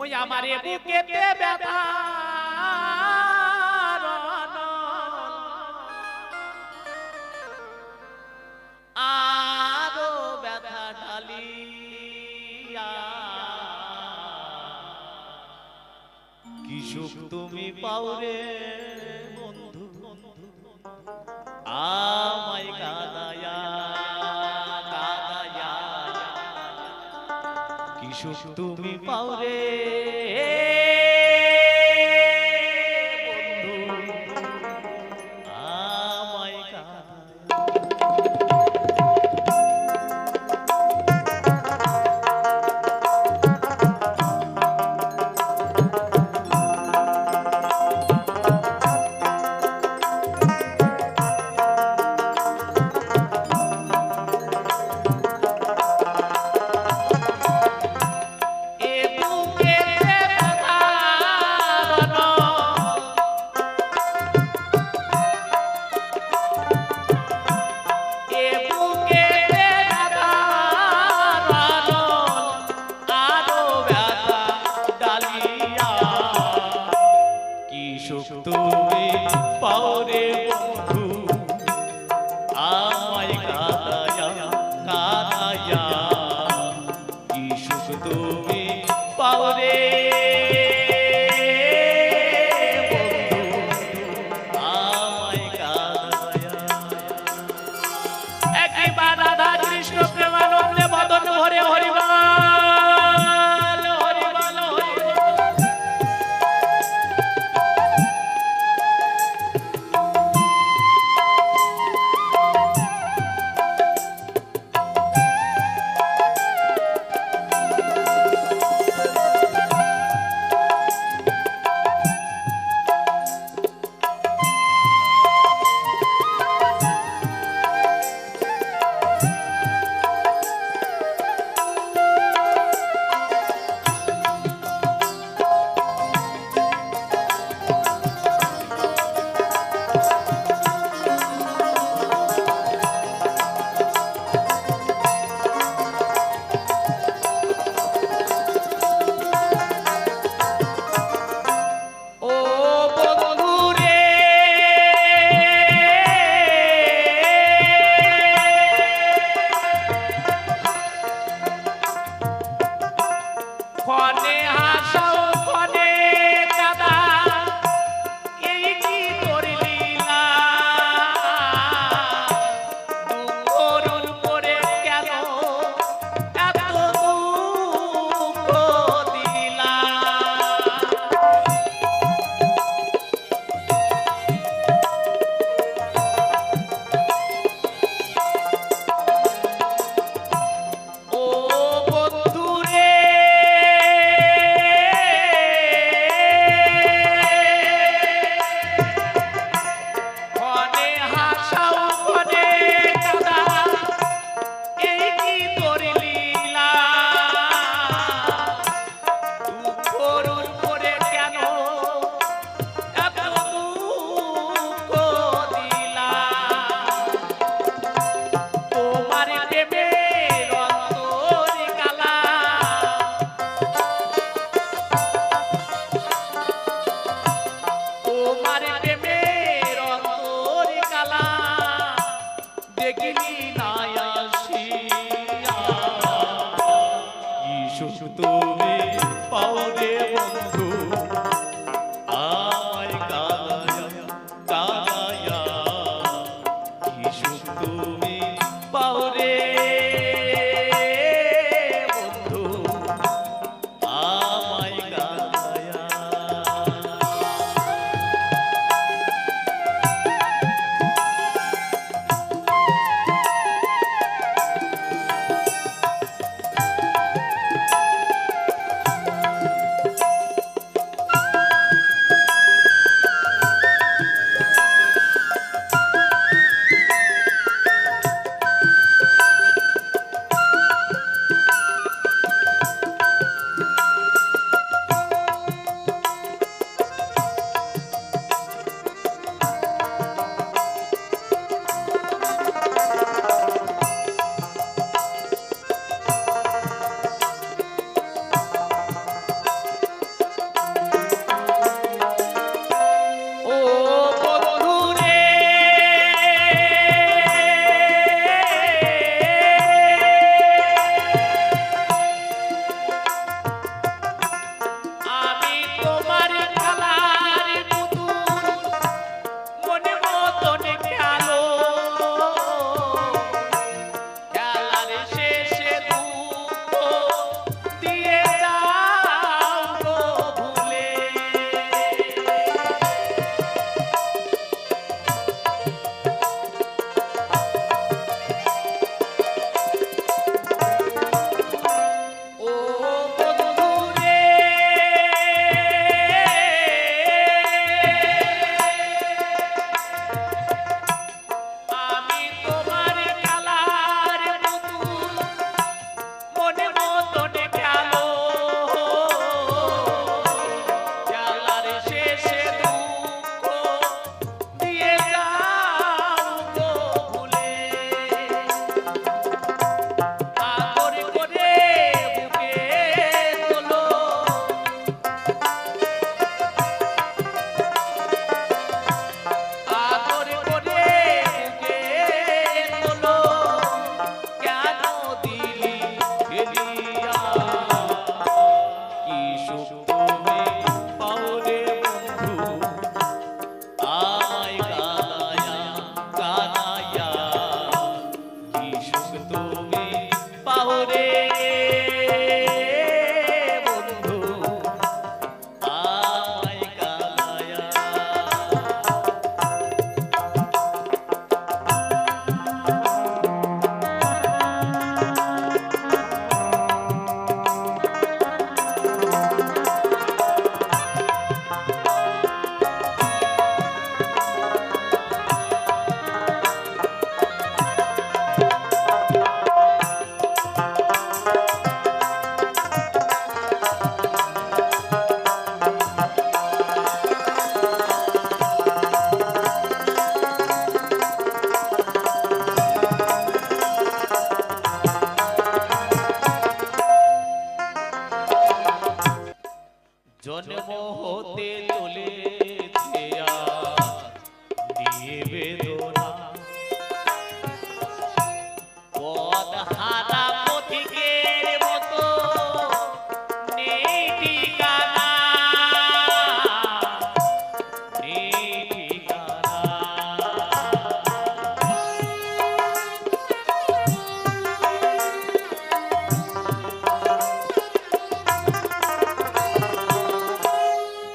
ওই আমারে বুকেতে ব্যথা। আরও ব্যথা ঢালিয়া। কি সুখ তুমি পাওরে বন্ধু বন্ধু? আ সুখ তুমি পাও রে। शुक्तो में সুখ তুমি পাও দে বন্ধু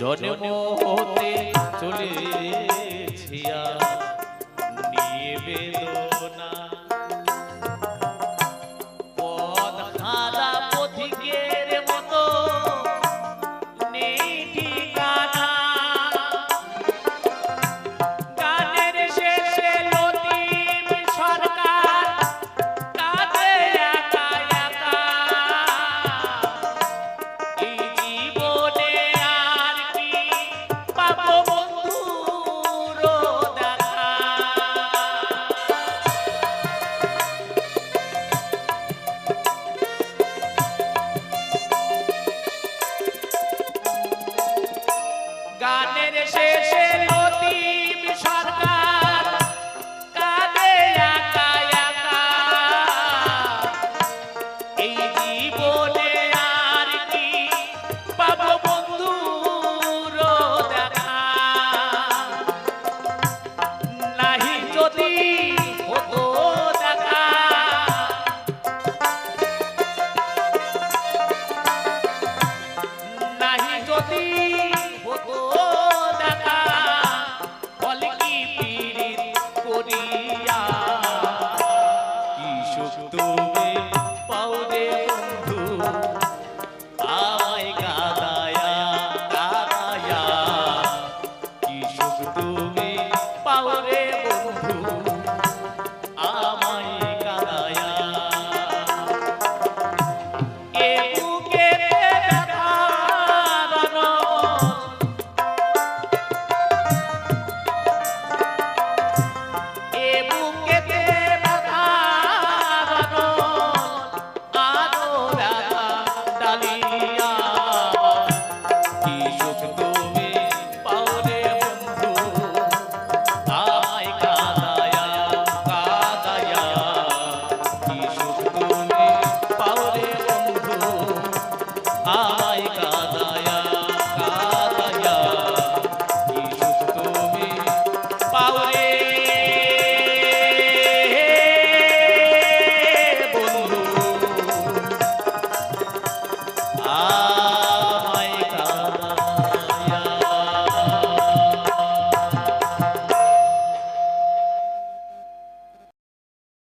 জন্ম হতে